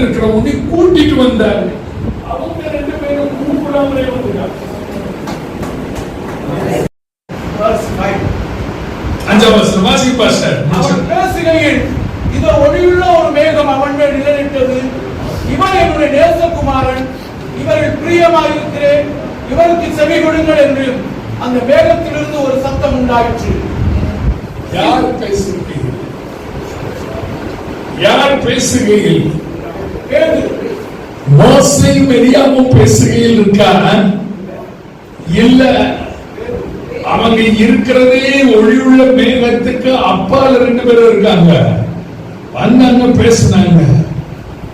மேல வந்திருக்கிறவங்க கூட்டிட்டு வந்தாரு. அவங்க ரெண்டு பேரும் கூப்பிடாமலே அஞ்சாம் வருஷம் வாசி பாஸ்டர் அவர் பேசுகையில் இதோ ஒளியுள்ள ஒரு மேகம் அவன் மேல் நிழலிட்டது. இவன் என்னுடைய நேசகுமாரன். இவரில் பிரியமாயிருக்கிறேன். இவருக்கு செவி கொடுங்கள் என்று அந்த மேகத்திலிருந்து ஒரு சத்தம் உண்டாயிற்று. யார் பேசுகிறீர்கள் யார் பேசுகையில்? மோசை மெரியாமும் பேசுகையில் இருக்கா இல்ல அவங்க இருக்கிறதே ஒளியுள்ள மேகத்துக்கு அப்பால ரெண்டு பேரும் இருக்காங்க. வந்தாங்க பேசுனாங்க.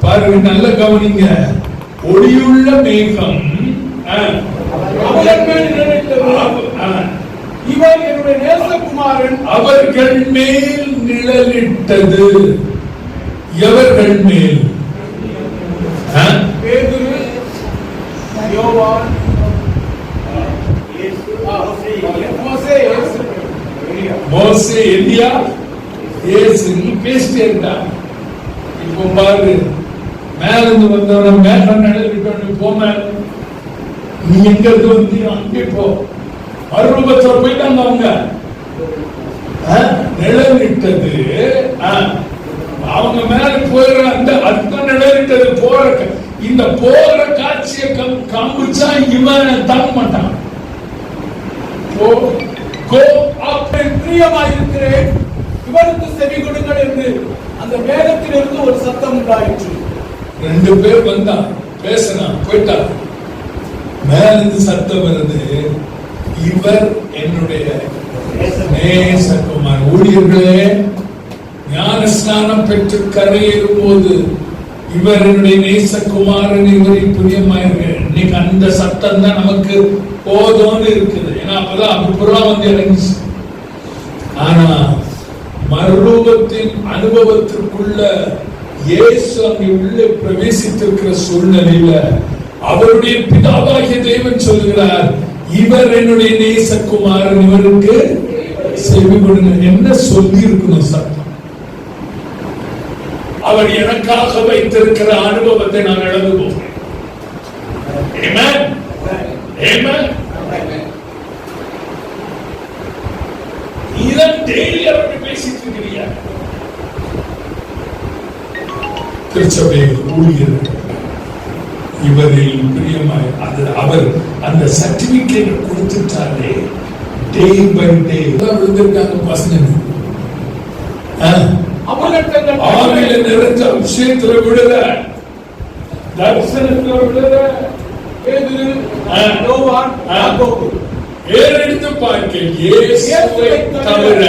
பாருங்க நல்ல கவனிங்க. ஒளியுள்ள மேகம். இவன் என்னுடைய நேசகுமாரன். அவர்கள் மேல் நிழலிட்டது. எவர்கள் மேல்? பேதுரு யோவான் மோசே எலியா? இயேசு நீ பேசிட்டே இப்போ பாரு மேல இருந்து வந்தவன மேல நிழலிட்டோன்னு போ நீ எங்க இருந்து வந்து அங்கே போ. மறுரூபத்துல போயிட்டாங்க அவங்க நிழலிட்டது. அவங்க மேல போயிடுற அந்த போற இந்த போற காட்சியை காமிச்சா இவன் தங்க மாட்டான். போ கோ பிரியமாயிருக்கிறேன் இவருக்கு செவி கொடுங்கள் என்று அந்த மேகத்திலிருந்து ஒரு சத்தம் உண்டாயிற்று. ரெண்டு பேர் வந்தா பேசினா போயிட்டா. மேல இருந்து சத்தம் வருது. இவர் என்னுடைய நேசகுமார். ஊழியர்களே ஞான ஸ்நானம் பெற்று கரையேறும் போது இவர் என்னுடைய நேசகுமாரன் இவரை பிரியமாயிருங்க இன்னைக்கு அந்த சத்தம் தான் நமக்கு போதும்னு இருக்குது. ஏன்னா அப்பதான் அப்புறம் வந்து இறங்கிச்சு. ஆனா மறுரூபத்தின் அனுபவத்திற்குள்ள இயேசு அங்கே உள்ளே பிரவேசித்திருக்கிற சூழ்நிலையில அவருடைய பிதாவாகிய தேவன் சொல்கிறார் இவர் என்னுடைய நேசகுமாரன் இவருக்கு செவி கொடுங்க என்ன சொல்லி இருக்கணும் சத்தம்? அவர் எனக்காக வைத்திருக்கிற அனுபவத்தை நான் இழந்து போகிறேன். நீதான் டெய்லி அவர்கிட்ட பேசிட்டு இருக்கிறியா திருச்சபை ஊழியர்கள் இவரில் பிரியமாய் அது அவர் அந்த சர்டிபிகேட் கொடுத்துட்டாலே டே பை டே விழுந்திருக்காங்க பசங்க ஆவியில நிறைஞ்ச விஷயத்துல விடுற தரிசனத்துல. யாக்கோபு. ஏறெடுத்து பார்க்க இயேசுவை தவிர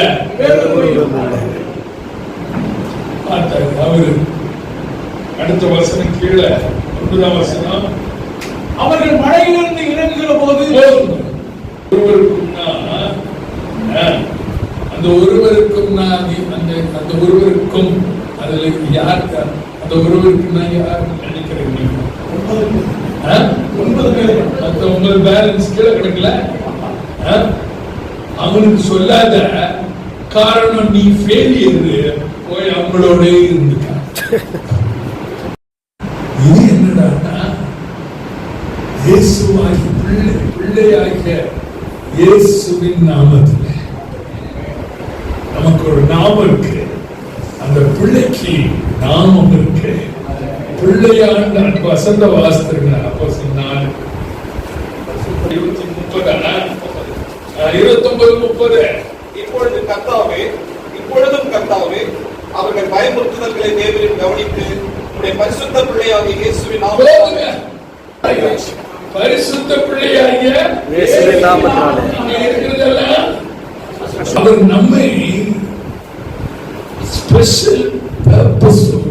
அவரு. அடுத்த வசனம் கீழே ஒன்பதாம் வசனம். அவர்கள் மழையிலிருந்து இறங்குகிற போது போதும். அந்த ஒருவருக்கும்னா நீ- அந்த அந்த ஒருவருக்கும் அதுல யார் அந்த ஒருவருக்குன்னா யார் நினைக்கிறீங்க நீங்க? ஆ? ஒன்பது பேலன்ஸ் கீழே கிடக்கல? அவனுக்கு சொல்லாத காரணம் நீ ஃபெயிலியர் போய் அவங்களோட இருந்துக்க இது என்னடான்னா இயேசுவாகி பிள்ளை பிள்ளையாகிய இயேசுவின் நாமத்தில் நமக்கு ஒரு நாமம் இருக்கு அந்த பிள்ளைக்கு நாமம் இருக்கு பிள்ளையாண்ட அந்த வசந்த வாசத்துக்கு அப்போ சொன்னான் இருபத்தி முப்பதா இருபத்தி ஒன்பது முப்பது. இப்பொழுது கர்த்தாவே இப்பொழுதும் கர்த்தாவே அவர்கள் பயமுறுத்துதல்களை தேவரில் கவனித்து உடைய பரிசுத்த பிள்ளையாகிய இயேசுவின் பரிசுத்த பிள்ளையாகிய இயேசுவின் நாமத்தினாலே. இருக்கிறதெல்லாம் அவர் நம்மை ஸ்பெஷல் பர்பஸோடு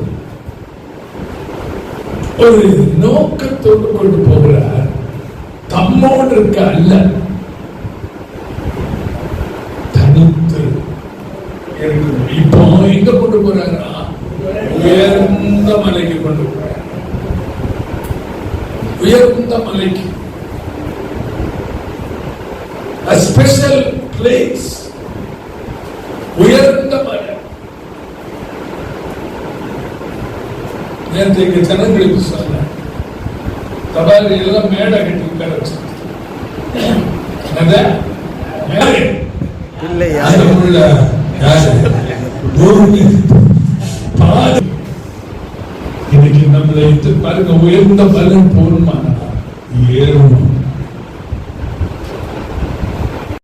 ஒரு நோக்கத்தோடு கொண்டு போகிறார். தம்மோடு இருக்க அல்ல. தனித்து இப்போ எங்க கொண்டு போறாங்கன்னா உயர்ந்த மலைக்கு கொண்டு போறாங்க உயர்ந்த மலைக்கு. A special place. உயர்ந்த மலை நேற்றைக்கு ஜனங்களுக்கு சொன்ன தபாரி எல்லாம் மேடை கட்டி உட்கார. இன்னைக்கு நம்மளை பாருங்க உயர்ந்த பலன் போருமானா ஏறணும்